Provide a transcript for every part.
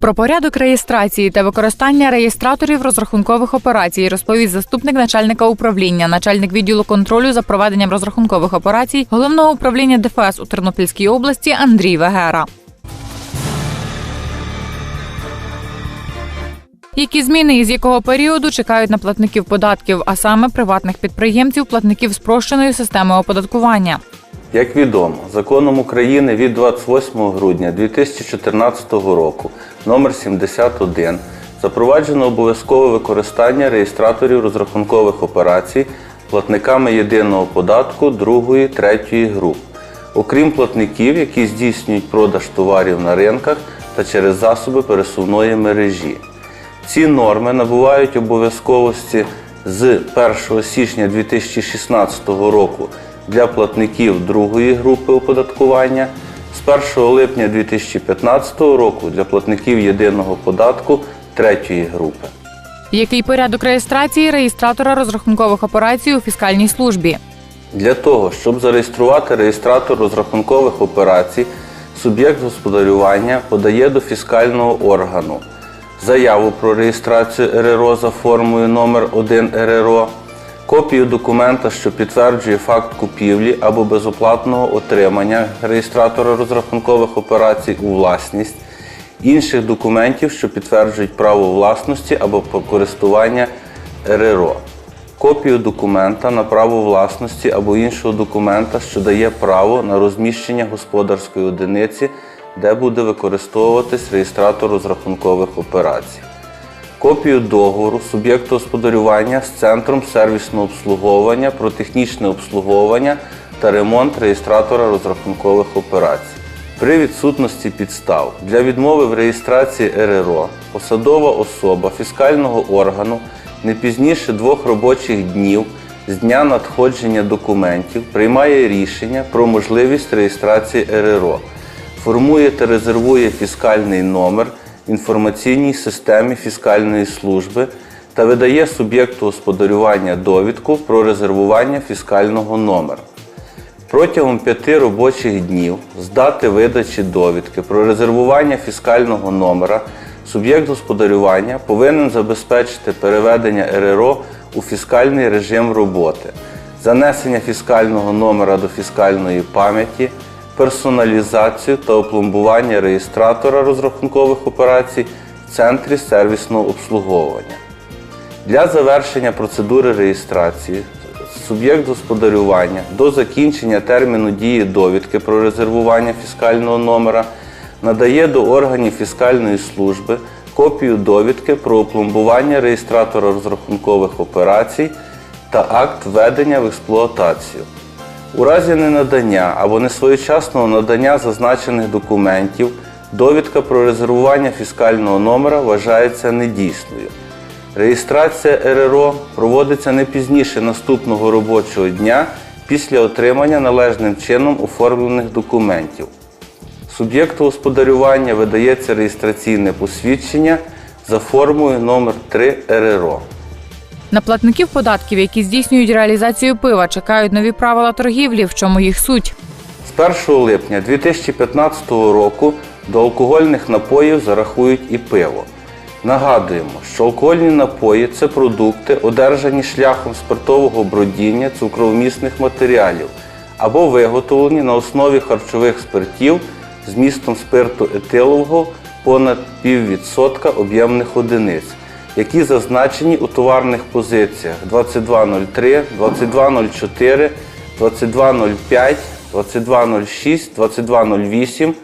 Про порядок реєстрації та використання реєстраторів розрахункових операцій розповість заступник начальника управління, начальник відділу контролю за проведенням розрахункових операцій головного управління ДФС у Тернопільській області Андрій Вегера. Які зміни і з якого періоду чекають на платників податків, а саме приватних підприємців, платників спрощеної системи оподаткування? Як відомо, законом України від 28 грудня 2014 року номер 71 запроваджено обов'язкове використання реєстраторів розрахункових операцій платниками єдиного податку другої, третьої груп, окрім платників, які здійснюють продаж товарів на ринках та через засоби пересувної мережі. Ці норми набувають обов'язковості з 1 січня 2016 року для платників другої групи оподаткування, з 1 липня 2015 року для платників єдиного податку третьої групи. Який порядок реєстрації реєстратора розрахункових операцій у фіскальній службі? Для того, щоб зареєструвати реєстратор розрахункових операцій, суб'єкт господарювання подає до фіскального органу заяву про реєстрацію РРО за формою номер 1 РРО, копію документа, що підтверджує факт купівлі або безоплатного отримання реєстратора розрахункових операцій у власність, інших документів, що підтверджують право власності або користування РРО копію документа на право власності або іншого документа, що дає право на розміщення господарської одиниці, де буде використовуватись реєстратор розрахункових операцій. Копію договору суб'єкту господарювання з Центром сервісного обслуговування про технічне обслуговування та ремонт реєстратора розрахункових операцій. При відсутності підстав для відмови в реєстрації РРО посадова особа фіскального органу не пізніше двох робочих днів з дня надходження документів приймає рішення про можливість реєстрації РРО, формує та резервує фіскальний номер інформаційній системі фіскальної служби та видає суб'єкту господарювання довідку про резервування фіскального номера. Протягом п'яти робочих днів з дати видачі довідки про резервування фіскального номера суб'єкт господарювання повинен забезпечити переведення РРО у фіскальний режим роботи, занесення фіскального номера до фіскальної пам'яті, персоналізацію та опломбування реєстратора розрахункових операцій в центрі сервісного обслуговування. Для завершення процедури реєстрації суб'єкт господарювання до закінчення терміну дії довідки про резервування фіскального номера надає до органів фіскальної служби копію довідки про опломбування реєстратора розрахункових операцій та акт введення в експлуатацію. У разі ненадання або несвоєчасного надання зазначених документів довідка про резервування фіскального номера вважається недійсною. Реєстрація РРО проводиться не пізніше наступного робочого дня після отримання належним чином оформлених документів. Суб'єкту господарювання видається реєстраційне посвідчення за формою номер 3 РРО. На платників податків, які здійснюють реалізацію пива, чекають нові правила торгівлі, в чому їх суть. З 1 липня 2015 року до алкогольних напоїв зарахують і пиво. Нагадуємо, що алкогольні напої це продукти, одержані шляхом спиртового бродіння цукровмісних матеріалів або виготовлені на основі харчових спиртів з містом спирту етилового понад піввідсотка об'ємних одиниць, які зазначені у товарних позиціях. 2203, 2204, 2205, 2206, 2208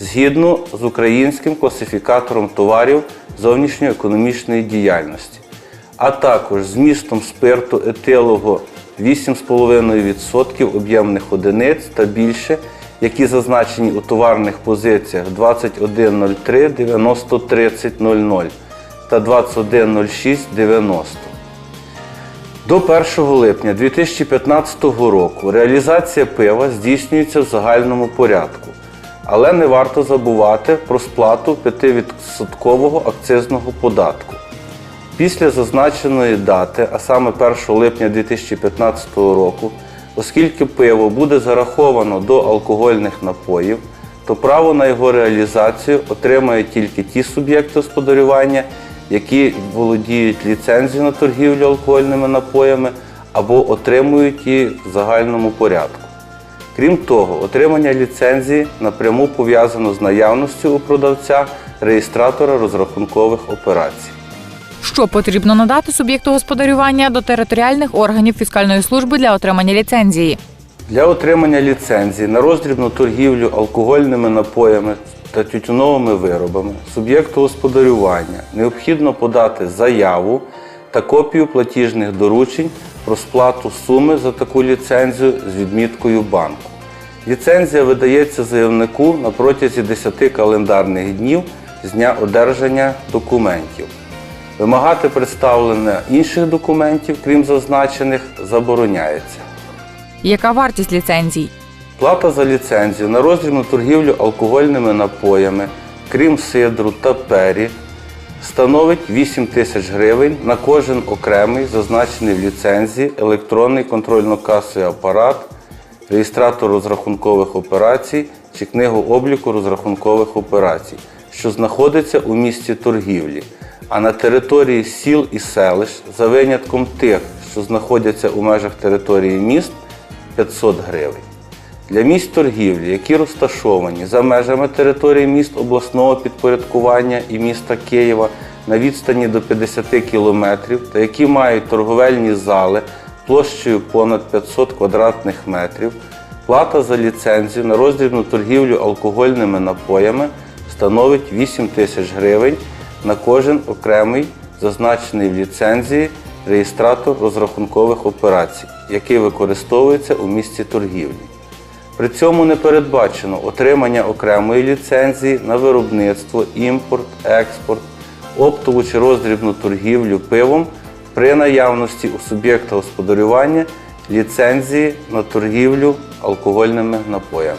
згідно з українським класифікатором товарів зовнішньоекономічної діяльності, а також змістом спирту етилового 8,5% об'ємних одиниць та більше, які зазначені у товарних позиціях 2103 90 30 00 та 2106 90. До 1 липня 2015 року реалізація пива здійснюється в загальному порядку, але не варто забувати про сплату 5% акцизного податку. Після зазначеної дати, а саме 1 липня 2015 року, оскільки пиво буде зараховано до алкогольних напоїв, то право на його реалізацію отримають тільки ті суб'єкти господарювання, які володіють ліцензією на торгівлю алкогольними напоями або отримують її в загальному порядку. Крім того, отримання ліцензії напряму пов'язано з наявністю у продавця реєстратора розрахункових операцій. Що потрібно надати суб'єкту господарювання до територіальних органів фіскальної служби для отримання ліцензії? Для отримання ліцензії на роздрібну торгівлю алкогольними напоями та тютюновими виробами суб'єкту господарювання необхідно подати заяву та копію платіжних доручень про сплату суми за таку ліцензію з відміткою банку. Ліцензія видається заявнику на протязі 10 календарних днів з дня одержання документів. Вимагати представлення інших документів, крім зазначених, забороняється. Яка вартість ліцензій? Плата за ліцензію на роздрібну торгівлю алкогольними напоями, крім сидру та пері, становить 8 тисяч гривень на кожен окремий зазначений в ліцензії електронний контрольно-касовий апарат, реєстратор розрахункових операцій чи книгу обліку розрахункових операцій, що знаходиться у місці торгівлі, а на території сіл і селищ за винятком тих, що знаходяться у межах території міст 500 гривень. Для місць торгівлі, які розташовані за межами території міст обласного підпорядкування і міста Києва на відстані до 50 кілометрів та які мають торговельні зали площею понад 500 квадратних метрів, плата за ліцензію на роздрібну торгівлю алкогольними напоями становить 8 тисяч гривень на кожен окремий зазначений в ліцензії реєстратор розрахункових операцій, який використовується у місці торгівлі. При цьому не передбачено отримання окремої ліцензії на виробництво, імпорт, експорт, оптову чи роздрібну торгівлю пивом при наявності у суб'єкта господарювання ліцензії на торгівлю алкогольними напоями.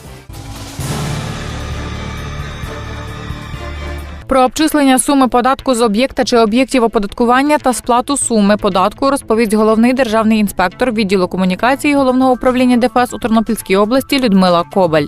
Про обчислення суми податку з об'єкта чи об'єктів оподаткування та сплату суми податку розповість головний державний інспектор відділу комунікації головного управління ДФС у Тернопільській області Людмила Кобаль.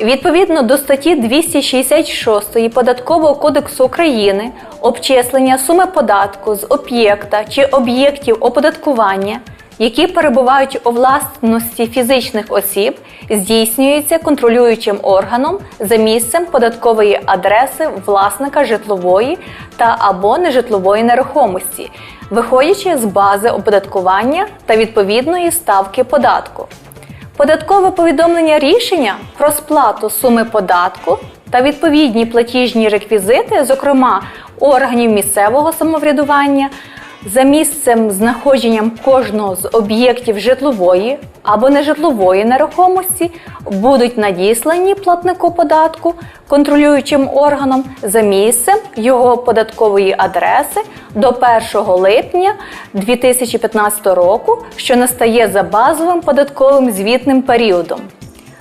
Відповідно до статті 266 Податкового кодексу України обчислення суми податку з об'єкта чи об'єктів оподаткування, які перебувають у власності фізичних осіб, здійснюється контролюючим органом за місцем податкової адреси власника житлової та або нежитлової нерухомості, виходячи з бази оподаткування та відповідної ставки податку. Податкове повідомлення рішення про сплату суми податку та відповідні платіжні реквізити, зокрема органів місцевого самоврядування, за місцем знаходженням кожного з об'єктів житлової або нежитлової нерухомості будуть надіслані платнику податку контролюючим органом за місцем його податкової адреси до 1 липня 2015 року, що настає за базовим податковим звітним періодом.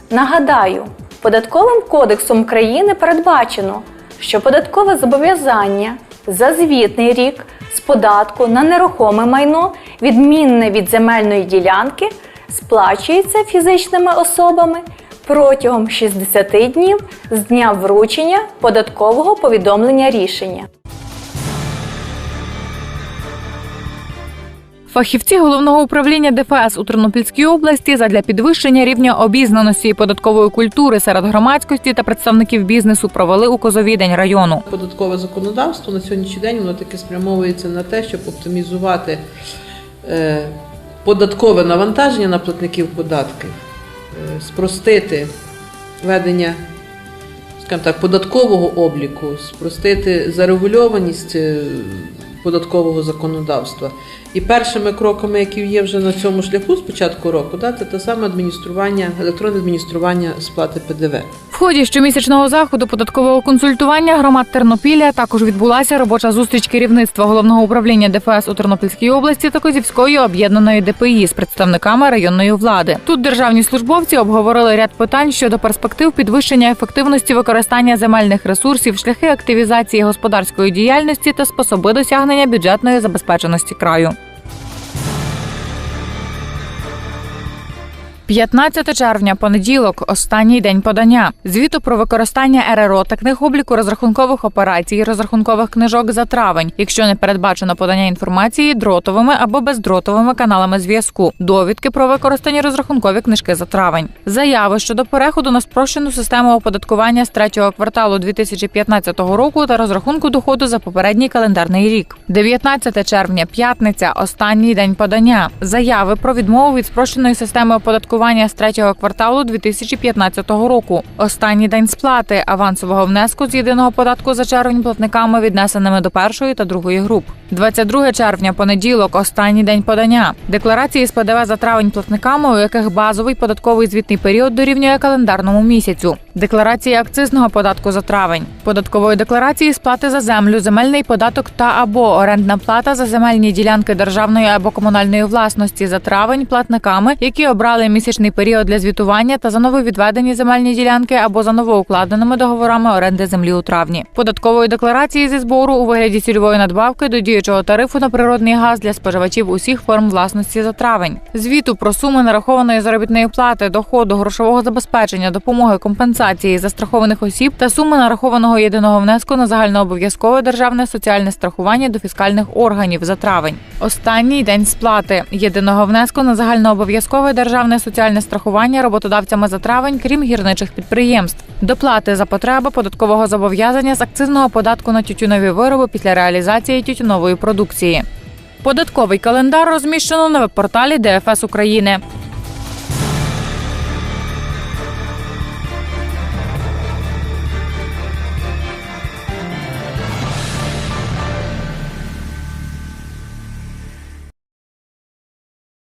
Нагадаю, податковим кодексом країни передбачено, що податкове зобов'язання за звітний рік з податку на нерухоме майно, відмінне від земельної ділянки, сплачується фізичними особами протягом 60 днів з дня вручення податкового повідомлення рішення. Фахівці головного управління ДФС у Тернопільській області задля підвищення рівня обізнаності податкової культури серед громадськості та представників бізнесу провели у Козовідень району. Податкове законодавство на сьогоднішній день воно таки спрямовується на те, щоб оптимізувати е, податкове навантаження на платників податків, е, спростити ведення, так, податкового обліку, спростити зарегульованість е, податкового законодавства. І першими кроками, які є вже на цьому шляху з початку року, да, це те саме адміністрування, електронне адміністрування сплати ПДВ. В ході щомісячного заходу податкового консультування громад Тернопілля також відбулася робоча зустріч керівництва головного управління ДФС у Тернопільській області та Козівської об'єднаної ДПІ з представниками районної влади. Тут державні службовці обговорили ряд питань щодо перспектив підвищення ефективності використання земельних ресурсів, шляхи активізації господарської діяльності та способи досягнення бюджетної забезпеченості краю. 15 червня, понеділок, останній день подання. Звіту про використання РРО та книг обліку розрахункових операцій, розрахункових книжок за травень, якщо не передбачено подання інформації дротовими або бездротовими каналами зв'язку, довідки про використані розрахункові книжки за травень, заяви щодо переходу на спрощену систему оподаткування з третього кварталу 2015 року та розрахунку доходу за попередній календарний рік. 19 червня, п'ятниця, останній день подання. Заяви про відмову від спрощеної системи оподаткування з третього кварталу 2015 року. Останній день сплати авансового внеску з єдиного податку за червень платниками, віднесеними до першої та другої груп. 22 червня, понеділок, останній день подання. Декларації з ПДВ за травень платниками, у яких базовий податковий звітний період дорівнює календарному місяцю. Декларації акцизного податку за травень, податкової декларації сплати за землю, земельний податок та або орендна плата за земельні ділянки державної або комунальної власності за травень платниками, які обрали місячний період для звітування та за нововідведені земельні ділянки або за новоукладеними договорами оренди землі у травні. Податкової декларації зі збору у вигляді цільової надбавки до діючого тарифу на природний газ для споживачів усіх форм власності за травень. Звіту про суми нарахованої заробітної плати, доходу, грошового забезпечення, допомоги, компенсації застрахованих осіб та суми нарахованого єдиного внеску на загальнообов'язкове державне соціальне страхування до фіскальних органів за травень. Останній день сплати єдиного внеску на загальнообов'язкове державне соціальне страхування роботодавцями за травень, крім гірничих підприємств. Доплати за потреби податкового зобов'язання з акцизного податку на тютюнові вироби після реалізації тютюнової продукції. Податковий календар розміщено на веб-порталі ДФС України.